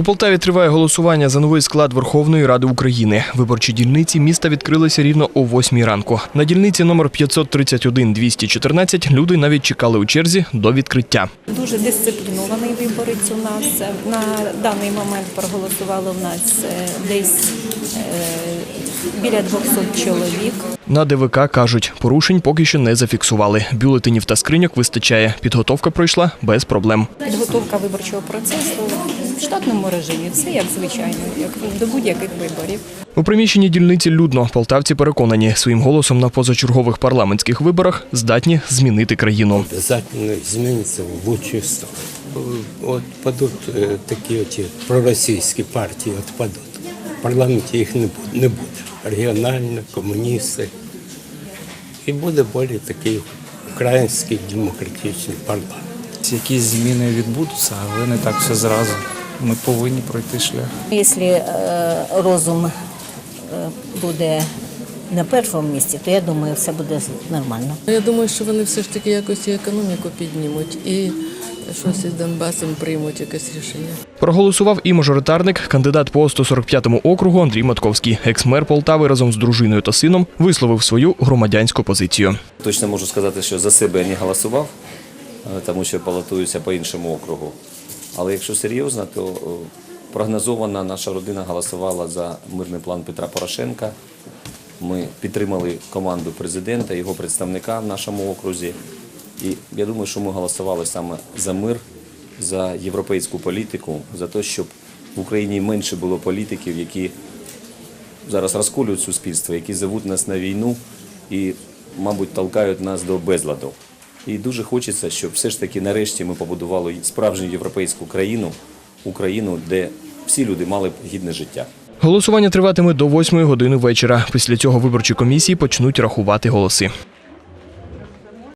У Полтаві триває голосування за новий склад Верховної Ради України. Виборчі дільниці міста відкрилися рівно о 8 ранку. На дільниці номер 531-214 люди навіть чекали у черзі до відкриття. Дуже дисциплінований виборець у нас. На даний момент проголосувало в нас е, десь е, біля 200 чоловік. На ДВК кажуть, порушень поки що не зафіксували. Бюлетенів та скриньок вистачає. Підготовка пройшла без проблем. Підготовка виборчого процесу в штатному режимі. Все як звичайно, як до будь-яких виборів. У приміщенні дільниці людно полтавці переконані, своїм голосом на позачергових парламентських виборах здатні змінити країну. обязательно изменится в лучшую сторону. Вот падут э, такие эти пророссийские партии, отпадут. В парламенте їх не буде, не буде. Регіональні, комуністи. І буде більш такий український демократичний парламент. Якісь зміни відбудуться, але не так все зразу. Ми повинні пройти шлях. Якщо е, розум е, буде на першому місці, то я думаю, все буде нормально. Я думаю, що вони все ж таки якось і економіку піднімуть і щось із Донбасом приймуть якесь рішення. Проголосував і мажоритарник, кандидат по 145-му округу Андрій Матковський. Екс-мер Полтави разом з дружиною та сином висловив свою громадянську позицію. Точно можу сказати, що за себе я не голосував, е, тому що балотуюся по іншому округу. Але якщо серйозно, то е, прогнозовано наша родина голосувала за мирний план Петра Порошенка. Ми підтримали команду президента, його представника в нашому окрузі. І я думаю, що ми голосували саме за мир, за європейську політику, за те, щоб в Україні менше було політиків, які зараз розколюють суспільство, які зовуть нас на війну і, мабуть, толкають нас до безладу. І дуже хочеться, щоб все ж таки нарешті ми побудували справжню європейську країну, Україну, де всі люди мали б гідне життя. Голосування триватиме до 8 години вечора. Після цього виборчі комісії почнуть рахувати голоси.